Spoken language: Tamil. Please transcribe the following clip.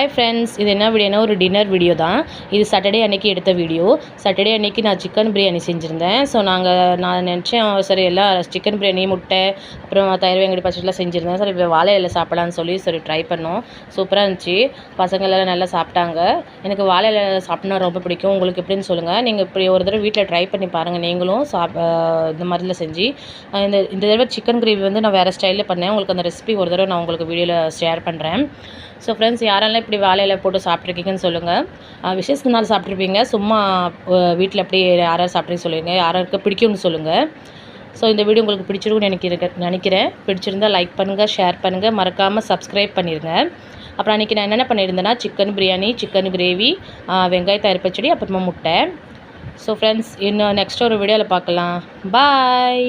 ஹாய் ஃப்ரெண்ட்ஸ் இது என்ன வீடியோனா ஒரு டின்னர் வீடியோ தான். இது சாட்டர்டே அன்றைக்கி எடுத்த வீடியோ சாட்டர்டே அன்னைக்கு நான் சிக்கன் பிரியாணி செஞ்சுருந்தேன். ஸோ நாங்கள் நான் நினச்சேன் சரி எல்லாம் சிக்கன் பிரியாணி முட்டை அப்புறம் தயிர் வெங்கடி பச்சடிலாம் செஞ்சுருந்தேன். சரி இப்போ வாழை இலை சாப்பிடலான்னு சொல்லி சரி ட்ரை பண்ணோம். சூப்பராக இருந்துச்சு. பசங்கள் எல்லாம் நல்லா சாப்பிட்டாங்க. எனக்கு வாழை இலை சாப்பிட்னா ரொம்ப பிடிக்கும். உங்களுக்கு எப்படின்னு சொல்லுங்கள் நீங்கள் இப்படி ஒரு தடவை வீட்டில் ட்ரை பண்ணி பாருங்கள் நீங்களும் சாப் இந்த மாதிரிலாம் செஞ்சு இந்த இந்த தடவை சிக்கன் கிரேவி வந்து நான் வேறு ஸ்டைலில் பண்ணேன். உங்களுக்கு அந்த ரெசிபி ஒரு தடவை நான் உங்களுக்கு வீடியோவில் ஷேர் பண்ணுறேன் ஸோ ஃப்ரெண்ட்ஸ் யாரெல்லாம் எப்படி வாழையில போட்டு சாப்பிட்ருக்கீங்கன்னு சொல்லுங்கள் விசேஷத்து நாள் சாப்பிட்ருப்பீங்க சும்மா வீட்டில் எப்படி யாராவது சாப்பிட்றீங்க சொல்லுங்கள் யாராருக்கு பிடிக்கும்னு சொல்லுங்கள் ஸோ இந்த வீடியோ உங்களுக்கு பிடிச்சிருக்கும்னு நினைக்கிறேன் நினைக்கிறேன். பிடிச்சிருந்தா லைக் பண்ணுங்கள் ஷேர் பண்ணுங்கள் மறக்காமல் சப்ஸ்கிரைப் பண்ணிடுங்க அப்புறம் அன்றைக்கி நான் என்னென்ன பண்ணியிருந்தேன்னா சிக்கன் பிரியாணி சிக்கன் கிரேவி வெங்காய தயார் பச்சடி அப்புறமா முட்டை. ஸோ ஃப்ரெண்ட்ஸ் இன்னும் நெக்ஸ்ட் ஒரு வீடியோவில் பார்க்கலாம். பாய்